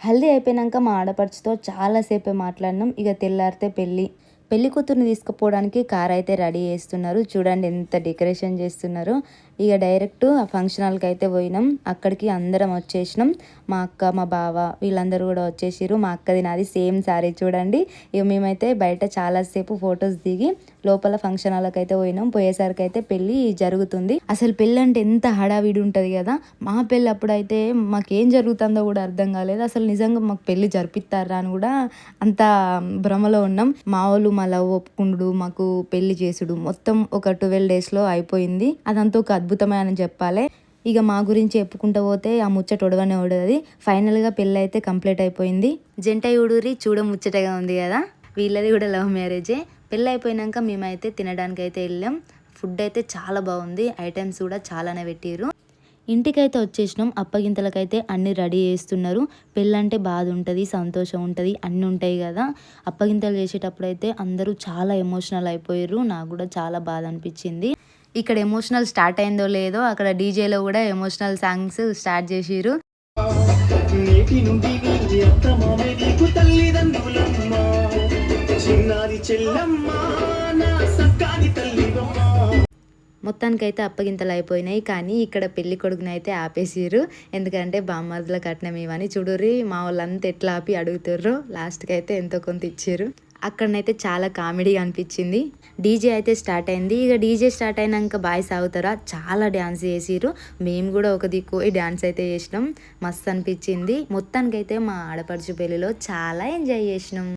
హల్దీ అయిపోయినాక మా ఆడపడుచుతో చాలాసేపే మాట్లాడినాం. ఇక తెల్లారితే పెళ్ళి. పెళ్ళి కూతుర్ని తీసుకుపోవడానికి కార్ అయితే రెడీ చేస్తున్నారు. చూడండి ఎంత డెకరేషన్ చేస్తున్నారు. ఇక డైరెక్ట్ ఆ ఫంక్షన్ హాల్కి అయితే పోయినాం. అక్కడికి అందరం వచ్చేసినాం. మా అక్క మా బావ వీళ్ళందరూ కూడా వచ్చేసారు మా అక్కది నాది సేమ్ శారీ చూడండి. ఇక మేమైతే బయట చాలాసేపు ఫొటోస్ దిగి లోపల ఫంక్షన్ హాల్కి అయితే పోయినాం. పోయేసరికి అయితే పెళ్ళి జరుగుతుంది. అసలు పెళ్ళి అంటే ఎంత హడావిడి ఉంటుంది కదా. మా పెళ్ళి అప్పుడైతే మాకేం జరుగుతుందో కూడా అర్థం కాలేదు. అసలు నిజంగా మాకు పెళ్ళి జరిపిస్తారా అని కూడా అంత భ్రమలో ఉన్నాం. మా వాళ్ళు మా లవ్ ఒప్పుకుండు మాకు పెళ్ళి చేసుడు. మొత్తం ఒక ట్వెల్వ్ డేస్లో అయిపోయింది. అదంతా ఒక అద్భుతమైన చెప్పాలి. ఇక మా గురించి చెప్పుకుంటూ పోతే ఆ ముచ్చట ఒడవనే ఒడది ఫైనల్గా పెళ్ళి అయితే కంప్లీట్ అయిపోయింది. జంట ఉడూరి చూడ ముచ్చటగా ఉంది కదా. వీళ్ళది కూడా లవ్ మ్యారేజే. పెళ్ళి అయిపోయినాక మేమైతే తినడానికి అయితే వెళ్ళాం. ఫుడ్ అయితే చాలా బాగుంది. ఐటమ్స్ కూడా చాలానే పెట్టారు ఇంటికైతే వచ్చేసినాం అప్పగింతలకైతే అన్ని రెడీ చేస్తున్నారు. పెళ్ళంటే బాధ ఉంటుంది సంతోషం ఉంటుంది అన్నీ ఉంటాయి కదా. అప్పగింతలు చేసేటప్పుడు అయితే అందరూ చాలా ఎమోషనల్ అయిపోయారు. నాకు కూడా చాలా బాధ అనిపించింది ఇక్కడ ఎమోషనల్ స్టార్ట్ అయిందో లేదో అక్కడ డీజేలో కూడా ఎమోషనల్ సాంగ్స్ స్టార్ట్ చేసిరు చిన్నారి చెల్లమ్మ. మొత్తానికైతే అప్పగింతలు అయిపోయినాయి కానీ ఇక్కడ పెళ్ళి కొడుకుని అయితే ఆపేసిరు ఎందుకంటే బామ్మదుల కట్నం ఇవని చూడుర్రి మా వాళ్ళంతా ఎట్లా ఆపి అడుగుతుర్రు లాస్ట్కి అయితే ఎంతో కొంత ఇచ్చారు అక్కడనైతే చాలా కామెడీ అనిపించింది. డీజే అయితే స్టార్ట్ అయింది. ఇక డీజే స్టార్ట్ అయినాక బాయ్స్ అవుతారా చాలా డ్యాన్స్ చేసిరు మేము కూడా ఒక దిక్కు డ్యాన్స్ అయితే చేసినాం. మస్తు అనిపించింది. మొత్తానికైతే మా ఆడపడుచు పెళ్ళిలో చాలా ఎంజాయ్ చేసినాం.